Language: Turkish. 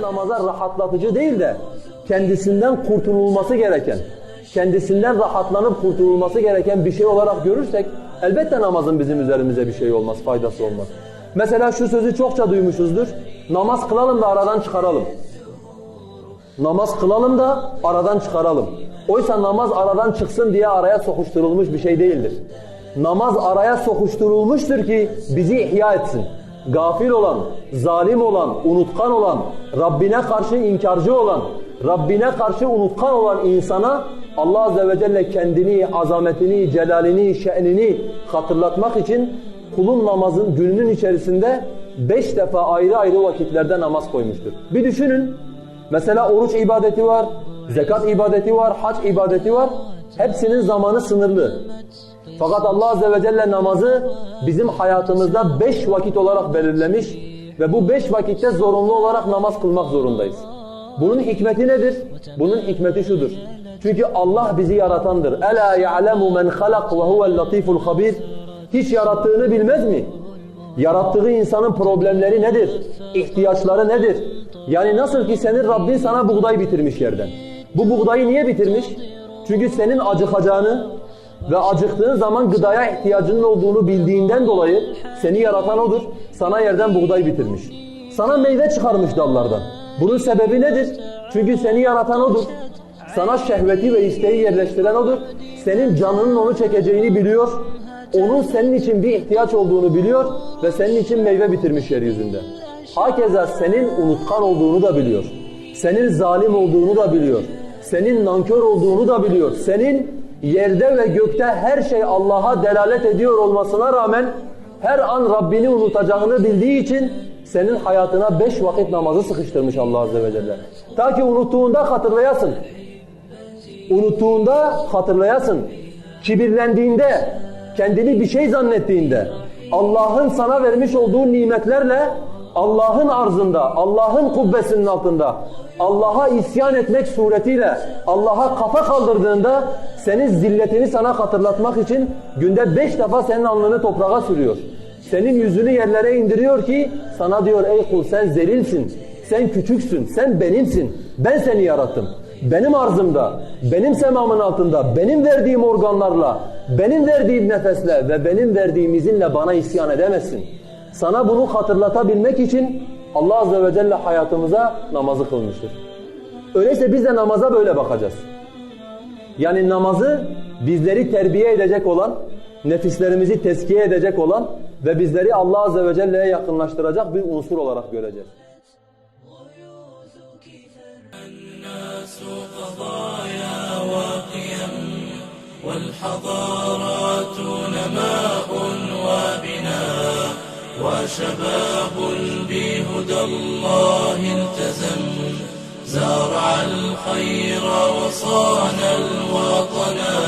namaza rahatlatıcı değil de kendisinden kurtululması gereken, kendisinden rahatlanıp kurtululması gereken bir şey olarak görürsek elbette namazın bizim üzerimize bir şey olmaz, faydası olmaz. Mesela şu sözü çokça duymuşuzdur. Namaz kılalım da aradan çıkaralım. Namaz kılalım da aradan çıkaralım. Oysa namaz aradan çıksın diye araya sokuşturulmuş bir şey değildir. Namaz araya sokuşturulmuştur ki bizi ihya etsin. Gafil olan, zalim olan, unutkan olan, Rabbine karşı inkarcı olan, Rabbine karşı unutkan olan insana Allah Azze ve Celle kendini, azametini, celalini, şe'nini hatırlatmak için kulun namazın gününün içerisinde beş defa ayrı ayrı vakitlerde namaz koymuştur. Bir düşünün, Mesela oruç ibadeti var, zekat ibadeti var, hac ibadeti var. Hepsinin zamanı sınırlı. Fakat Allah Azze ve Celle namazı bizim hayatımızda beş vakit olarak belirlemiş ve bu beş vakitte zorunlu olarak namaz kılmak zorundayız. Bunun hikmeti nedir? Bunun hikmeti şudur. Çünkü Allah bizi yaratandır. Ela ya'lemu men halak ve huvel latiful. Hiç yarattığını bilmez mi? Yarattığı insanın problemleri nedir? İhtiyaçları nedir? Yani nasıl ki senin Rabbin sana buğday bitirmiş yerden. Bu buğdayı niye bitirmiş? Çünkü senin acıkacağını ve acıktığın zaman gıdaya ihtiyacının olduğunu bildiğinden dolayı seni yaratan odur. Sana yerden buğday bitirmiş. Sana meyve çıkarmış dallardan. Bunun sebebi nedir? Çünkü seni yaratan odur. Sana şehveti ve isteği yerleştiren odur. Senin canının onu çekeceğini biliyor. Onun senin için bir ihtiyaç olduğunu biliyor ve senin için meyve bitirmiş yeryüzünde. Hakeza senin unutkan olduğunu da biliyor. Senin zalim olduğunu da biliyor. Senin nankör olduğunu da biliyor. Senin yerde ve gökte her şey Allah'a delalet ediyor olmasına rağmen her an Rabbini unutacağını bildiği için senin hayatına beş vakit namazı sıkıştırmış Allah Azze ve Celle. Ta ki unuttuğunda hatırlayasın. Unuttuğunda hatırlayasın. Kibirlendiğinde, kendini bir şey zannettiğinde, Allah'ın sana vermiş olduğu nimetlerle Allah'ın arzında, Allah'ın kubbesinin altında Allah'a isyan etmek suretiyle Allah'a kafa kaldırdığında senin zilletini sana hatırlatmak için günde beş defa senin alnını toprağa sürüyor. Senin yüzünü yerlere indiriyor ki sana diyor ey kul sen zelilsin, sen küçüksün, sen benimsin, ben seni yarattım. Benim arzımda, benim semamın altında, benim verdiğim organlarla, benim verdiğim nefesle ve benim verdiğim izinle bana isyan edemezsin. Sana bunu hatırlatabilmek için Allah Azze ve Celle hayatımıza namazı kılmıştır. Öyleyse biz de namaza böyle bakacağız. Yani namazı bizleri terbiye edecek olan, nefislerimizi teskiye edecek olan ve bizleri Allah Azze ve Celle'ye yakınlaştıracak bir unsur olarak göreceğiz. الناس قضايا وقيم والحضارات وشباب بهدى الله التزم. زارع الخير وصان الوطن.